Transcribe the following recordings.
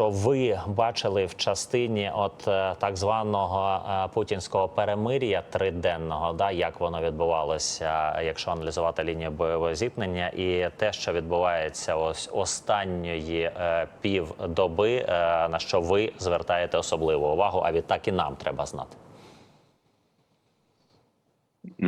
що ви бачили в частині от е, так званого е, путінського перемир'я триденного, да як воно відбувалося, якщо аналізувати лінію бойового зіткнення, і те, що відбувається ось останньої е, півдоби, на що ви звертаєте особливу увагу, а відтак і нам треба знати.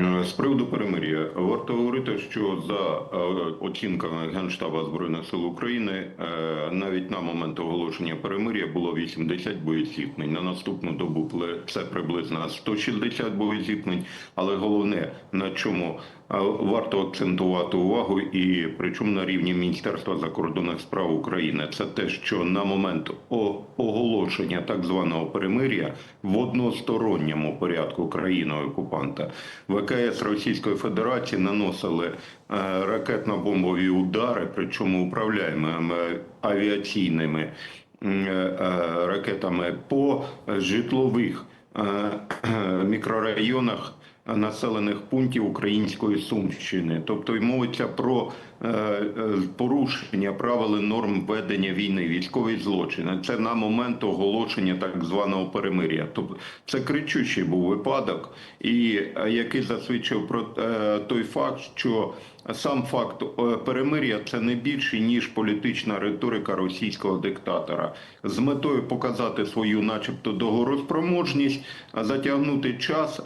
Е, З приводу перемир'я варто говорити, що за е, оцінками Генштаба збройних сил України е, навіть на момент оголошення перемир'я було 80 боєзіткнень. На наступну добу це приблизно 160 боєзіткнень. Але головне на чому варто акцентувати увагу, і причому на рівні Міністерства закордонних справ України, це те, що на момент оголошення так званого перемир'я в односторонньому порядку країною окупанта ВКС Російської Федерації наносили е, ракетно-бомбові удари, причому управляємо авіаційними е, е, ракетами по житлових мікрорайонах населених пунктів української Сумщини. Тобто й мовиться про порушення правил і норм ведення війни, військові злочини. Це на момент оголошення так званого перемир'я. Тобто це кричущий був випадок, і е, який засвідчив про е, той факт, що сам факт е, перемир'я це не більше ніж політична риторика російського диктатора з метою показати свою, начебто, договороспроможність, затягнути час,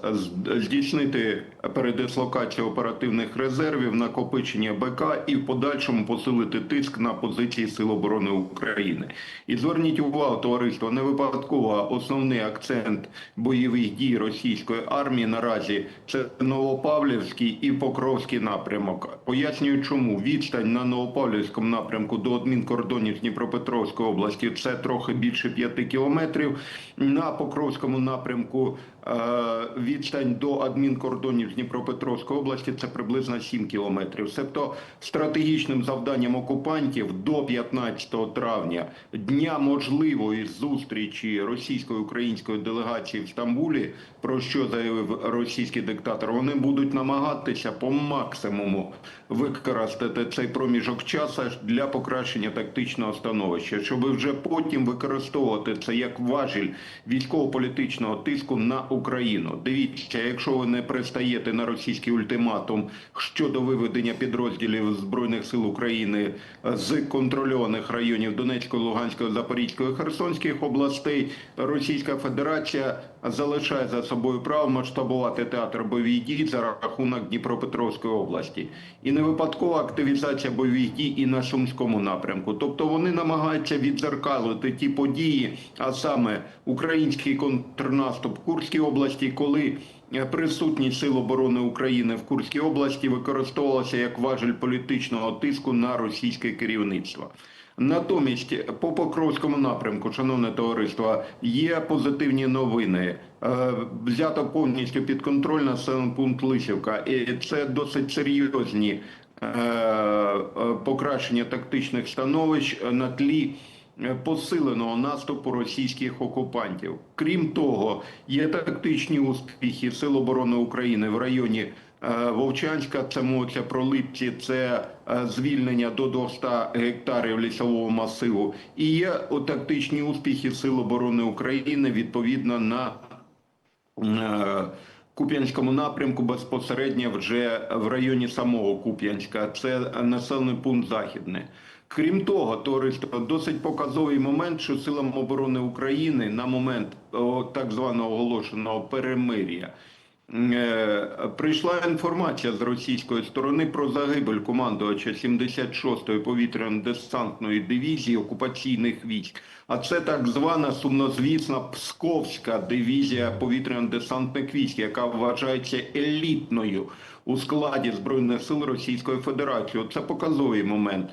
здійснити передислокацію оперативних резервів, накопичення БК і в подальшому посилити тиск на позиції Сил оборони України. І зверніть увагу, товариство, не випадково основний акцент бойових дій російської армії наразі це Новопавлівський і Покровський напрямок. Пояснюю, чому відстань на Новопавлівському напрямку до адмінкордонів Дніпропетровської області це трохи більше 5 кілометрів. На Покровському напрямку відстань до адмінкордонів Дніпропетровської області це приблизно 7 кілометрів. Себто стратегічним завданням окупантів до 15 травня дня можливої зустрічі російсько-української делегації в Стамбулі, про що заявив російський диктатор, вони будуть намагатися по максимуму використати цей проміжок часу для покращення тактичного становища, щоб вже потім використовувати це як важіль військово-політичного тиску на Україну. Дивіться, якщо ви не пристаєте на російський ультиматум щодо виведення підрозділів збройних сил України з контрольованих районів Донецької, Луганської, Запорізької, Херсонських областей, Російська Федерація залишає за собою право масштабувати театр бойових дій за рахунок Дніпропетровської області. І не випадкова активізація бойових дій і на Сумському напрямку. Тобто вони намагаються відзеркалити ті події, а саме український контрнаступ Курській області, коли е, присутність Сил оборони України в Курській області використовувалася як важель політичного тиску на російське керівництво. Натомість по Покровському напрямку, шановне товариство, є позитивні новини. Е, Взято повністю під контроль населений пункт Лисівка, і це досить серйозні е, е, покращення тактичних становищ на тлі е, посиленого наступу російських окупантів. Крім того, є тактичні успіхи Сил оборони України в районі е, Вовчанська. Це мовиться про Липці, це е, звільнення до 200 гектарів лісового масиву. І є тактичні успіхи Сил оборони України відповідно на е, Куп'янському напрямку безпосередньо вже в районі самого Куп'янська. Це населений пункт Західне. Крім того, товариство досить показовий момент, що силам оборони України на момент так званого оголошеного перемир'я е, прийшла інформація з російської сторони про загибель командувача 76-ї повітряно-десантної дивізії окупаційних військ. А це так звана сумнозвісна Псковська дивізія повітряно-десантних військ, яка вважається елітною у складі збройних сил Російської Федерації. Це показовий момент,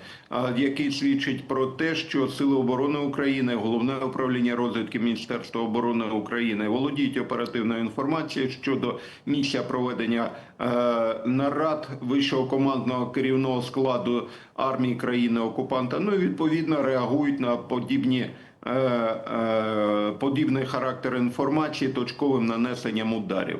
який свідчить про те, що Сили оборони України, головне управління розвідки Міністерства оборони України володіють оперативною інформацією щодо місця проведення е, нарад вищого командного керівного складу армії країни окупанта. Ну і відповідно реагують на подібні. е, е, Подібний характер інформації точковим нанесенням ударів.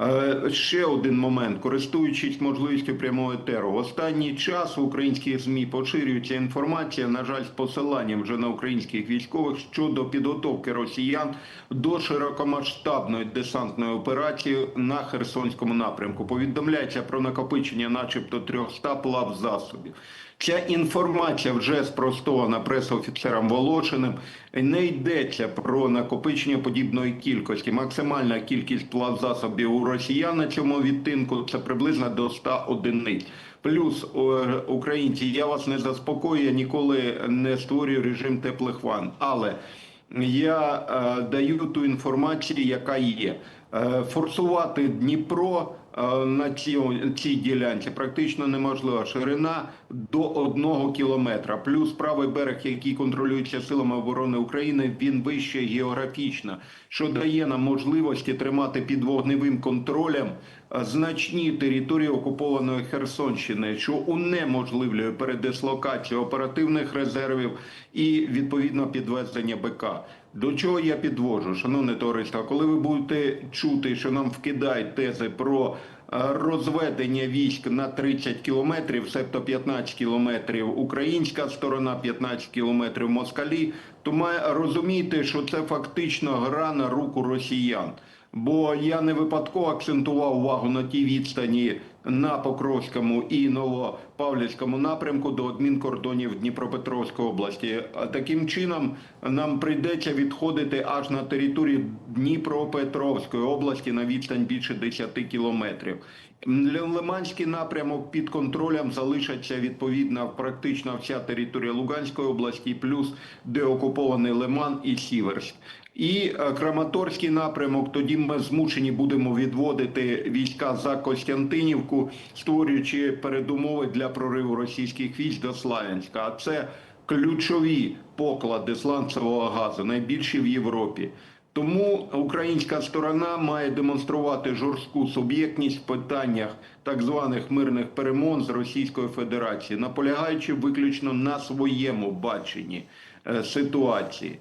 Е, Ще один момент, користуючись можливістю прямого етеру, в останній час в українських змі поширюється інформація, на жаль, з посиланням вже на українських військових щодо підготовки росіян до широкомасштабної десантної операції на Херсонському напрямку. Повідомляється про накопичення, начебто, 300 плав засобів. Ця інформація вже спростована пресофіцером Волошиним. Не йдеться про накопичення подібної кількості. Максимальна кількість плав засобів у росіян на цьому відтинку це приблизно до 100 одиниць. Плюс українці, я вас не заспокоюю, я ніколи не створюю режим теплих ван. Але я е, даю ту інформацію, яка є. Е, форсувати Дніпро е, на цій, цій ділянці практично неможливо. Ширина до одного кілометра. Плюс правий берег, який контролюється силами оборони України, він вище географічно, що дає нам можливості тримати під вогневим контролем значні території окупованої Херсонщини, що унеможливлює передислокацію оперативних резервів і відповідно підвезення БК. До чого я підвожу, шановне товариство, коли ви будете чути, що нам вкидають тези про розведення військ на 30 кілометрів, себто 15 кілометрів українська сторона, 15 кілометрів москалі, то має розуміти, що це фактично гра на руку росіян. Бо я не випадково акцентував увагу на тій відстані на Покровському і Новопавлівському напрямку до адмінкордонів Дніпропетровської області. Таким чином нам прийдеться відходити аж на території Дніпропетровської області на відстань більше 10 кілометрів. Лиманський напрямок під контролем залишаться відповідно практично вся територія Луганської області, плюс деокупований Лиман і Сіверськ. І е, Краматорський напрямок, тоді ми змушені будемо відводити війська за Костянтинівку, створюючи передумови для прориву російських військ до Славянська. А це ключові поклади сланцевого газу, найбільші в Європі. Тому українська сторона має демонструвати жорстку суб'єктність в питаннях так званих мирних перемон з Російською Федерацією, наполягаючи виключно на своєму баченні е, ситуації.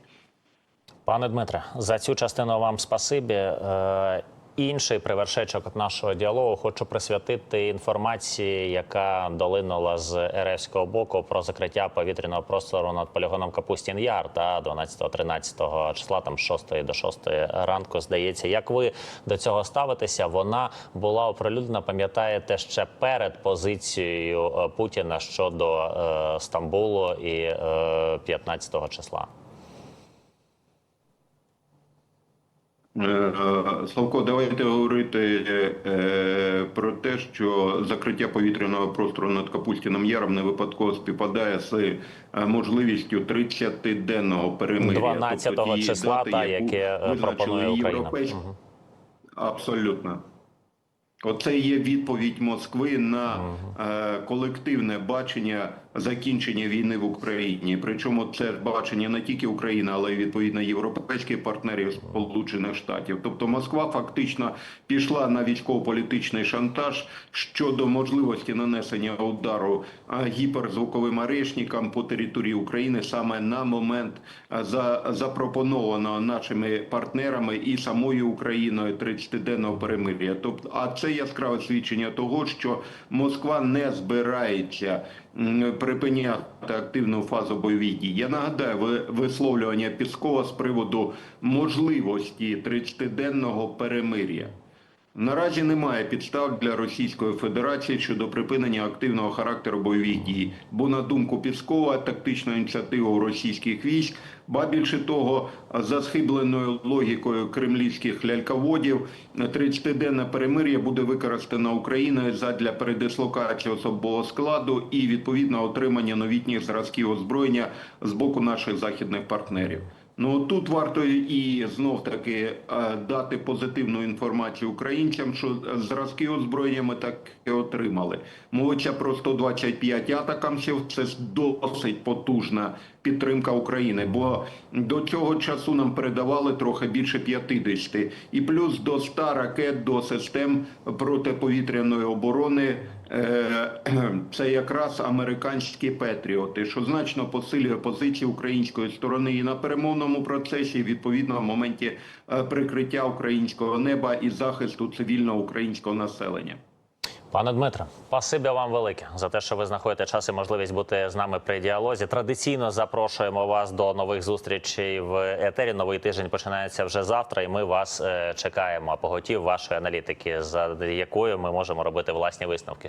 Пане Дмитре, за цю частину вам спасибі. Інший привершечок нашого діалогу хочу присвятити інформації, яка долинула з РФського боку про закриття повітряного простору над полігоном Капустін Яр та 12-13 числа, там з 6 до 6 ранку. Здається, як ви до цього ставитеся? Вона була оприлюднена, пам'ятаєте, ще перед позицією е, Путіна щодо е, Стамбулу і е, 15 числа. Е, е, Славко, давайте говорити е, про те, що закриття повітряного простору над Капустіним Яром не випадково співпадає з е, можливістю 30-денного перемир'я. 12 тієї числа, дати, та, яке, е, пропонує Україна. європейські- Мгм. Абсолютно. Оце є відповідь Москви на е, колективне бачення закінчення війни в Україні. Причому це бачення не тільки України, але й відповідно європейських партнерів Сполучених Штатів. Тобто Москва фактично пішла на військово-політичний шантаж щодо можливості нанесення удару гіперзвуковим арешникам по території України саме на момент за запропонованого нашими партнерами і самою Україною 30-денного перемир'я. Тобто, а це яскраве свідчення того, що Москва не збирається припиняти активну фазу бойових дій. Я нагадаю ви- висловлювання Піскова з приводу можливості 30-денного перемир'я. Наразі немає підстав для Російської Федерації щодо припинення активного характеру бойових дій, бо на думку Піскова, тактична ініціатива у російських військ, ба більше того, за схибленою логікою кремлівських ляльководів, 30-денне перемир'я буде використано Україною задля передислокації особового складу і відповідно отримання новітніх зразків озброєння з боку наших західних партнерів. Ну тут варто і знов таки е, дати позитивну інформацію українцям, що зразки озброєння ми так і отримали. Мовиться про 125 атакамсів. Це досить потужна підтримка України, бо до цього часу нам передавали трохи більше 50. і плюс до 100 ракет до систем протиповітряної оборони Е, Це якраз американські патріоти, що значно посилює позиції української сторони і на перемовному процесі, і, відповідно в моменті е, прикриття українського неба і захисту цивільного українського населення. Пане Дмитре, спасибі вам велике за те, що ви знаходите час і можливість бути з нами при діалозі. Традиційно запрошуємо вас до нових зустрічей в етері. Новий тиждень починається вже завтра, і ми вас е, чекаємо. Поготів вашої аналітики, за якою ми можемо робити власні висновки.